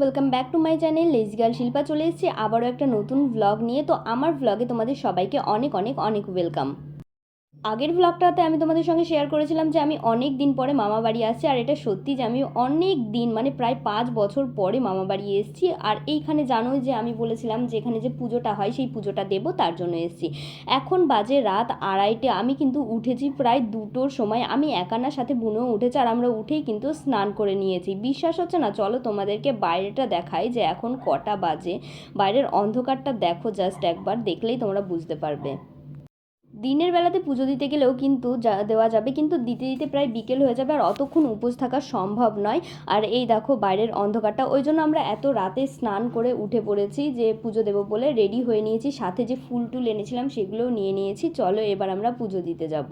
Welcome back to my channel lazy girl Shilpa চলে এসেছি। আবারও একটা নতুন ভ্লগ নিয়ে। তো আমার ভ্লগে তোমাদের সবাইকে অনেক অনেক অনেক ওয়েলকাম আগের ভ্লগটাতে আমি তোমাদের সঙ্গে শেয়ার করেছিলাম যে আমি অনেক দিন পরে মামা বাড়ি আসছি, আর এটা সত্যি যে আমি অনেক দিন মানে প্রায় পাঁচ বছর পরে মামা বাড়ি এসেছি। আর এইখানে জানোই যে আমি বলেছিলাম যে এখানে যে পুজোটা হয়, সেই পুজোটা দেবো, তার জন্য এসেছি। এখন বাজে রাত আড়াইটে, আমি কিন্তু উঠেছি প্রায় দুটোর সময়। আমি একানার সাথে বুনো উঠেছে, আর আমরা উঠেই কিন্তু স্নান করে নিয়েছি। বিশ্বাস হচ্ছে না? চলো তোমাদেরকে বাইরেটা দেখাই যে এখন কটা বাজে। বাইরের অন্ধকারটা দেখো জাস্ট একবার, দেখলেই তোমরা বুঝতে পারবে। দিনের বেলাতে পুজো দিতে গেলেও কিন্তু যা, দেওয়া যাবে, কিন্তু দিতে দিতে প্রায় বিকেল হয়ে যাবে আর অতক্ষণ উপোস থাকা সম্ভব নয়। আর এই দেখো বাইরের অন্ধকারটা, ওই জন্য আমরা এত রাতে স্নান করে উঠে পড়েছি যে পুজো দেবো বলে রেডি হয়ে নিয়েছি। সাথে যে ফুল টুল এনেছিলাম সেগুলোও নিয়ে নিয়েছি। চলো এবার আমরা পুজো দিতে যাব।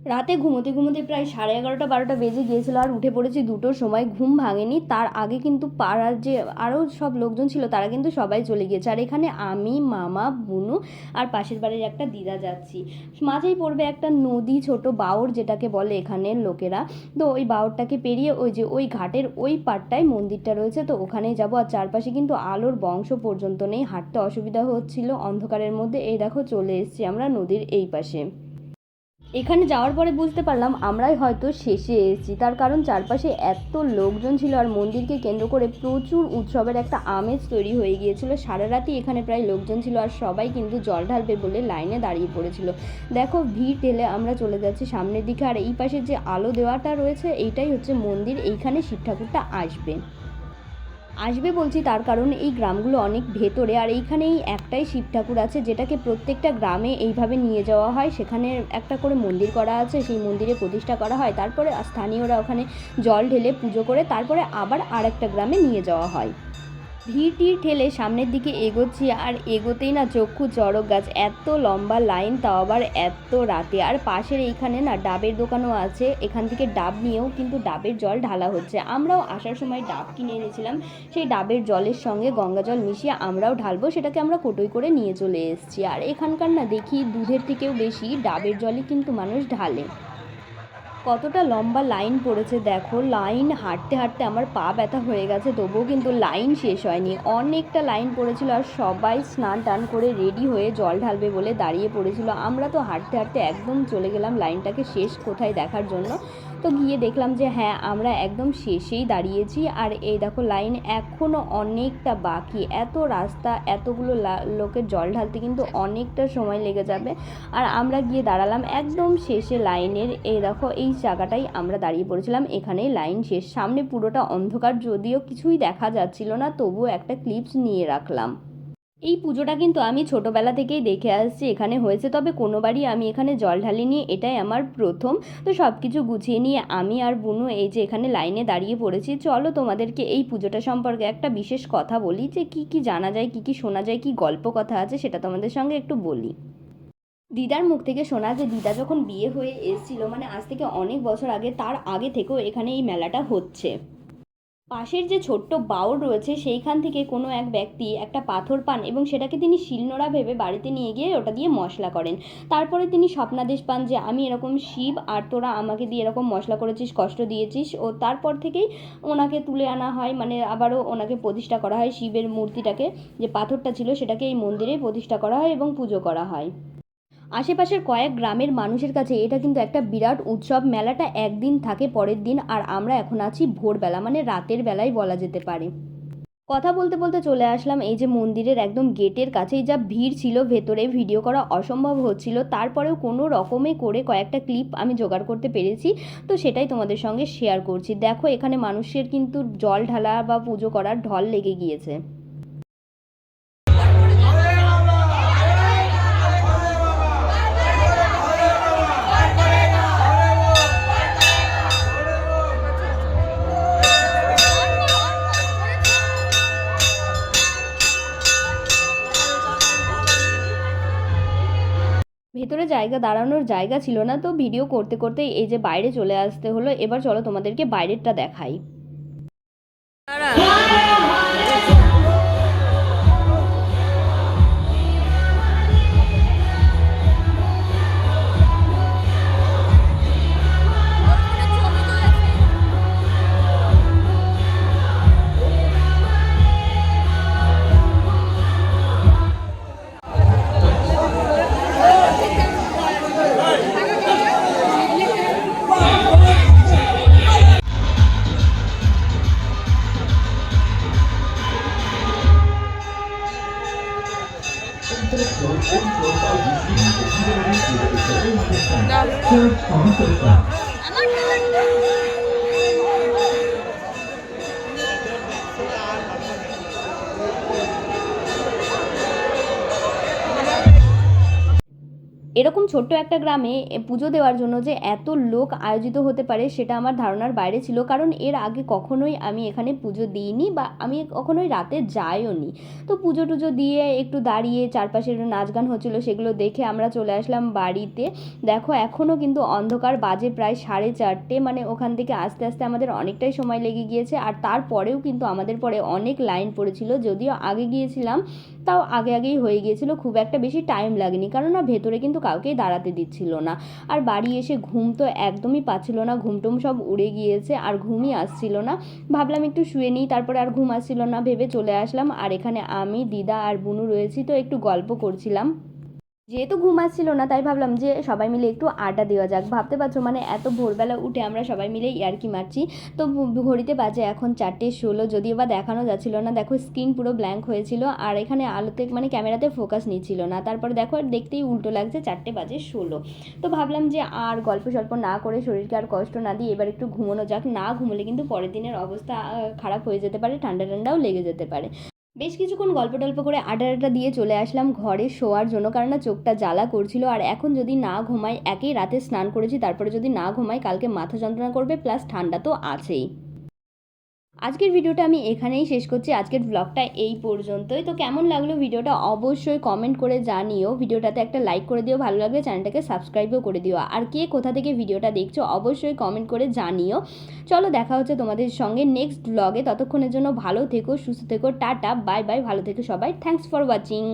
রাতে ঘুমোতে ঘুমোতে প্রায় সাড়ে এগারোটা, বারোটা বেজে গিয়েছিল আর উঠে পড়েছি দুটোর সময়, ঘুম ভাঙেনি। তার আগে কিন্তু পাড়ার যে আরও সব লোকজন ছিল তারা কিন্তু সবাই চলে গিয়েছে। আর এখানে আমি, মামা, বুনু আর পাশের বাড়ির একটা দিদা যাচ্ছি। মাঝেই পড়বে একটা নদী ছোট বাউর যেটাকে বলে এখানের লোকেরা। তো ওই বাউরটাকে পেরিয়ে ওই যে ওই ঘাটের ওই পাড়টায় মন্দিরটা রয়েছে। তো ওখানেই যাব আর চারপাশে কিন্তু আলোর বংশ পর্যন্ত নেই। হাঁটতে অসুবিধা হচ্ছিল, অন্ধকারের মধ্যে এই দেখো চলে এসেছি আমরা নদীর এই পাশে। এখানে যাওয়ার পরে বুঝতে পারলাম আমরাই হয়তো শেষে এসেছি। তার কারণ চারপাশে এত লোকজন ছিল আর মন্দিরকে কেন্দ্র করে প্রচুর উৎসবের একটা আমেজ তৈরি হয়ে গিয়েছিল। সারা রাতই এখানে প্রায় লোকজন ছিল আর সবাই কিন্তু জল ঢালবে বলে লাইনে দাঁড়িয়ে পড়েছিল। দেখো, ভিড় ঠেলে আমরা চলে যাচ্ছি সামনের দিকে। আর এই পাশে যে আলো দেওয়াটা রয়েছে, এইটাই হচ্ছে মন্দির। এইখানে শিব ঠাকুরটা আসবে। আসবে বলছি তার কারণ এই গ্রামগুলো অনেক ভেতরে, আর এইখানেই একটাই শিব ঠাকুর আছে যেটাকে প্রত্যেকটা গ্রামে এইভাবে নিয়ে যাওয়া হয়। সেখানে একটা করে মন্দির করা আছে, সেই মন্দিরে প্রতিষ্ঠা করা হয়। তারপরে স্থানীয়রা ওখানে জল ঢেলে পুজো করে, তারপরে আবার আরেকটা গ্রামে নিয়ে যাওয়া হয়। ভিড় টির ঠেলে সামনের দিকে এগোচ্ছি আর এগোতেই না চক্ষু চড়ক গাছ, এত লম্বা লাইন তাও আবার এত রাতে। আর পাশের এইখানে না ডাবের দোকানও আছে, এখান থেকে ডাব নিয়েও কিন্তু ডাবের জল ঢালা হচ্ছে। আমরাও আসার সময় ডাব কিনে এনেছিলাম, সেই ডাবের জলের সঙ্গে গঙ্গা জল মিশিয়ে আমরাও ঢালবো, সেটাকে আমরা কোটোই করে নিয়ে চলে এসেছি। আর এখানকার না দেখি দুধের থেকেও বেশি, ডাবের জলই কিন্তু মানুষ ঢালে। কতটা লম্বা লাইন পড়েছে দেখো। লাইন হাঁটতে হাঁটতে আমার পা ব্যথা হয়ে গেছে, তবুও কিন্তু লাইন শেষ হয়নি। অনেকটা লাইন পড়েছিল আর সবাই স্নান টান করে রেডি হয়ে জল ঢালবে বলে দাঁড়িয়ে পড়েছিল। আমরা তো হাঁটতে হাঁটতে একদম চলে গেলাম লাইনটাকে শেষ কোথায় দেখার জন্য। তো গিয়ে দেখলাম যে হ্যাঁ আমরা একদম শেষেই দাঁড়িয়েছি। আর এই দেখো লাইন এখনও অনেকটা বাকি। এত রাস্তা, এতগুলো লোকের জল ঢালতে কিন্তু অনেকটা সময় লেগে যাবে। আর আমরা গিয়ে দাঁড়ালাম একদম শেষে লাইনের। এই দেখো, এই জায়গাটাই আমরা দাঁড়িয়ে পড়েছিলাম। এখানেই লাইন শেষ। সামনে পুরোটা অন্ধকার, যদিও কিছুই দেখা যাচ্ছিল না, তবুও একটা ক্লিপস নিয়ে রাখলাম। এই পুজোটা কিন্তু আমি ছোটোবেলা থেকেই দেখে আসছি, এখানে হয়েছে। তবে কোনোবারই আমি এখানে জল ঢালিনি, এটাই আমার প্রথম। তো সব কিছু গুছিয়ে নিয়ে আমি আর বুনু এই যে এখানে লাইনে দাঁড়িয়ে পড়েছি। চলো তোমাদেরকে এই পুজোটা সম্পর্কে একটা বিশেষ কথা বলি, যে কি কি জানা যায়, কি কি শোনা যায়, কি গল্প কথা আছে সেটা তোমাদের সঙ্গে একটু বলি। দিদার মুখ থেকে শোনা যে দিদা যখন বিয়ে হয়ে এসেছিল মানে আজ থেকে অনেক বছর আগে, তার আগে থেকেও এখানে এই মেলাটা হচ্ছে। পাশের যে ছোট্ট বাউল রয়েছে, সেইখান থেকে কোনো এক ব্যক্তি একটা পাথর পান এবং সেটাকে তিনি শিলনোড়া ভেবে বাড়িতে নিয়ে গিয়ে ওটা দিয়ে মশলা করেন। তারপরে তিনি স্বপ্নাদেশ পান যে, আমি এরকম শিব আর তোরা আমাকে দিয়ে এরকম মশলা করেছিস, কষ্ট দিয়েছিস। ও তারপর থেকেই ওনাকে তুলে আনা হয় মানে আবারও ওনাকে প্রতিষ্ঠা করা হয় শিবের মূর্তিটাকে। যে পাথরটা ছিল সেটাকে এই মন্দিরে প্রতিষ্ঠা করা হয় এবং পুজো করা হয়। আশেপাশের কয়েক গ্রামের মানুষের কাছে এটা কিন্তু একটা বিরাট উৎসব। মেলাটা একদিন থাকে, পরের দিন, আর আমরা এখন আছি ভোরবেলা মানে রাতের বেলায় বলা যেতে পারে। কথা বলতে বলতে চলে আসলাম এই যে মন্দিরের একদম গেটের কাছেই। যা ভিড় ছিল, ভেতরে ভিডিও করা অসম্ভব হচ্ছিল। তারপরেও কোনো রকমে করে কয়েকটা ক্লিপ আমি জোগাড় করতে পেরেছি। তো সেটাই তোমাদের সঙ্গে শেয়ার করছি। দেখো, এখানে মানুষের কিন্তু জল ঢালা বা পুজো করার ঢল লেগে গিয়েছে। ভেতরে জায়গা, দাঁড়ানোর জায়গা ছিল না, তো ভিডিও করতে করতে এই যে বাইরে চলে আসতে হলো, এবার চলো তোমাদেরকে বাইরেরটা দেখাই। ของศึกหลัก এরকম ছোট্ট একটা গ্রামে পুজো দেওয়ার জন্য যে এত লোক আয়োজিত হতে পারে সেটা আমার ধারণার বাইরে ছিল। কারণ এর আগে কখনোই আমি এখানে পুজো দিইনি বা আমি কখনোই রাতে যাইও নি। তো পুজো টুজো দিয়ে একটু দাঁড়িয়ে চারপাশে নাচ গান হচ্ছিল সেগুলো দেখে আমরা চলে আসলাম বাড়িতে। দেখো এখনও কিন্তু অন্ধকার, বাজে প্রায় সাড়ে চারটে। মানে ওখান থেকে আস্তে আস্তে আমাদের অনেকটাই সময় লেগে গিয়েছে। আর তারপরেও কিন্তু আমাদের পরে অনেক লাইন পড়েছিল। যদিও আগে গিয়েছিলাম, তাও আগে আগেই হয়ে গিয়েছিল। খুব একটা বেশি টাইম লাগেনি। কারণ না ভেতরে কিন্তু কাউকেই দাঁড়াতে দিচ্ছিল না। আর বাড়ি এসে ঘুম তো একদমই পাচ্ছিল না, ঘুমটুম সব উড়ে গিয়েছে, আর ঘুমই আসছিল না। ভাবলাম একটু শুয়ে নিই, তারপরে আর ঘুম আসছিল না, ভেবে চলে আসলাম। আর এখানে আমি, দিদা আর বুনু রয়েছি, তো একটু গল্প করছিলাম। যেহেতু ঘুম আসছিল না, তাই ভাবলাম যে সবাই মিলে একটু আড্ডা দেওয়া যাক। ভাবতে পারছ মানে এত ভোরবেলা উঠে আমরা সবাই মিলে ইয়ার্কি মারছি। তো ঘড়িতে বাজে এখন চারটে ষোলো, যদিও বা দেখানো যাচ্ছিল না। দেখো স্ক্রিন পুরো ব্ল্যাঙ্ক হয়েছিল, আর এখানে আলোতে মানে ক্যামেরাতে ফোকাস নিচ্ছিল না। তারপরে দেখো আর দেখতেই উল্টো লাগছে, চারটে বাজে ষোলো। তো ভাবলাম যে আর গল্প সল্প না করে শরীরকে আর কষ্ট না দিয়ে এবার একটু ঘুমোনো যাক। না ঘুমোলে কিন্তু পরের দিনের অবস্থা খারাপ হয়ে যেতে পারে, ঠান্ডা ঠান্ডাও লেগে যেতে পারে। বেশ কিছুক্ষণ গল্প টল্প করে আড্ডা আড্ডা দিয়ে চলে আসলাম ঘরে শোয়ার জন্য, কারণ না চোখটা জ্বালা করছিল। আর এখন যদি না ঘুমাই, একেই রাতে স্নান করেছি, তারপরে যদি না ঘুমাই, কালকে মাথা যন্ত্রণা করবে, প্লাস ঠান্ডা তো আছেই। আজকের ভিডিওটা আমি এখানেই শেষ করছি। আজকের ব্লগটা এই পর্যন্তই। তো কেমন লাগল ভিডিওটা অবশ্যই কমেন্ট করে জানিও। ভিডিওটাতে একটা লাইক করে দিও। ভালো লাগলে চ্যানেলটাকে সাবস্ক্রাইবও করে দিও। আর কে কোথা থেকে ভিডিওটা দেখছ অবশ্যই কমেন্ট করে জানিও। চলো দেখা হচ্ছে তোমাদের সঙ্গে নেক্সট ব্লগে ততক্ষণের জন্য ভালো থেকো, সুস্থ থেকো, টাটা বাই বাই ভালো থেকো সবাই। Thanks for watching